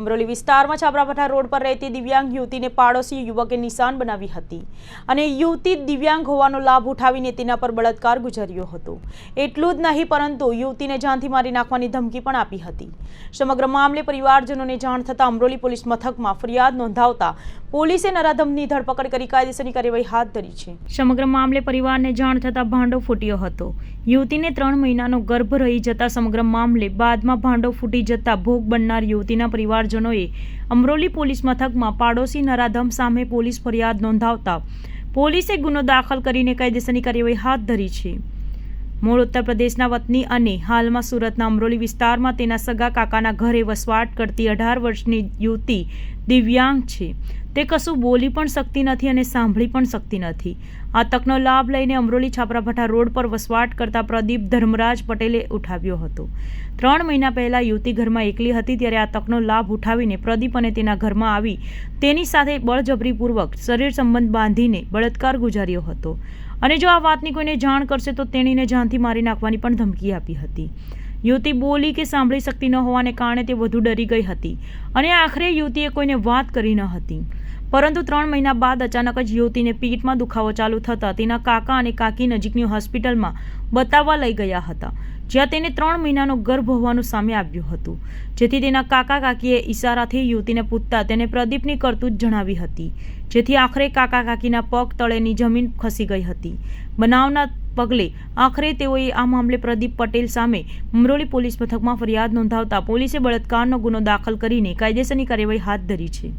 અમરોલી વિસ્તારમાં છાપરાપઠા રોડ પર રહેતી દિવ્યાંગ યુવતીને પાડોશી યુવકે નિશાન બનાવી હતી અને યુવતી દિવ્યાંગ હોવાનો લાભ ઉઠાવીને તેના પર બળાત્કાર ગુજર્યો હતો. એટલું જ નહીં, પરંતુ યુવતીને જાનથી મારી નાખવાની ધમકી પણ આપી હતી. સમગ્ર મામલે પરિવારજનોને જાણ થતાં અમરોલી પોલીસ મથકમાં ફરિયાદ નોંધાવતા પોલીસે નરાધમની ધરપકડ કરી કાયદેસરની કાર્યવાહી હાથ ધરી છે. સમગ્ર મામલે પરિવારને જાણ થતાં ભાંડો ફૂટ્યો હતો. યુવતીને ત્રણ મહિનાનો ગર્ભ રહી જતા સમગ્ર મામલે બાદમાં ભાંડો ફૂટી જતા ભોગ બનનાર યુવતીના પરિવારજનોએ અમરોલી પોલીસ મથકમાં પાડોશી નરાધમ સામે પોલીસ ફરિયાદ નોંધાવતા પોલીસે ગુનો દાખલ કરીને કાયદેસરની કાર્યવાહી હાથ ધરી છે. મૂળ ઉત્તર પ્રદેશના વતની અને હાલમાં સુરતના અમરોલી વિસ્તારમાં તેના સગા કાકાના ઘરે વસવાટ કરતી અઢાર વર્ષની યુવતી દિવ્યાંગ છે. તે કશું બોલી પણ શકતી નથી અને સાંભળી પણ શકતી નથી. આ તકનો લાભ લઈને અમરોલી છાપરાભાઠા રોડ પર વસવાટ કરતા પ્રદીપ ધર્મરાજ પટેલે ઉઠાવ્યો હતો. ત્રણ મહિના પહેલાં યુવતી ઘરમાં એકલી હતી ત્યારે આ તકનો લાભ ઉઠાવીને પ્રદીપ અને તેના ઘરમાં આવી તેની સાથે બળજબરીપૂર્વક શરીર સંબંધ બાંધીને બળાત્કાર ગુજાર્યો હતો. અને જો આ વાતની કોઈને જાણ કરશે તો તેણીને જાનથી મારી નાખવાની પણ ધમકી આપી હતી. યુવતી બોલી કે સાંભળી શકતી ન હોવાને કારણે તે વધુ ડરી ગઈ હતી અને આખરે યુવતીએ કોઈને વાત કરી ન હતી. પરંતુ ત્રણ મહિના બાદ અચાનક જ યુવતીને પીઠમાં દુખાવો ચાલુ થતાં તેના કાકા અને કાકી નજીકની હોસ્પિટલમાં બતાવવા લઈ ગયા હતા. જ્યાં તેને ત્રણ મહિનાનો ગર્ભ હોવાનું સામે આવ્યું હતું. જેથી તેના કાકા કાકીએ ઈશારાથી યુવતીને પૂછતા તેને પ્રદીપની કરતૂત જણાવી હતી. જેથી આખરે કાકા કાકીના પગ તળેની જમીન ખસી ગઈ હતી. બનાવના પગલે આખરે તેઓએ આ મામલે પ્રદીપ પટેલ સામે અમરોલી પોલીસ મથકમાં ફરિયાદ નોંધાવતા પોલીસે બળાત્કારનો ગુનો દાખલ કરીને કાયદેસરની કાર્યવાહી હાથ ધરી છે.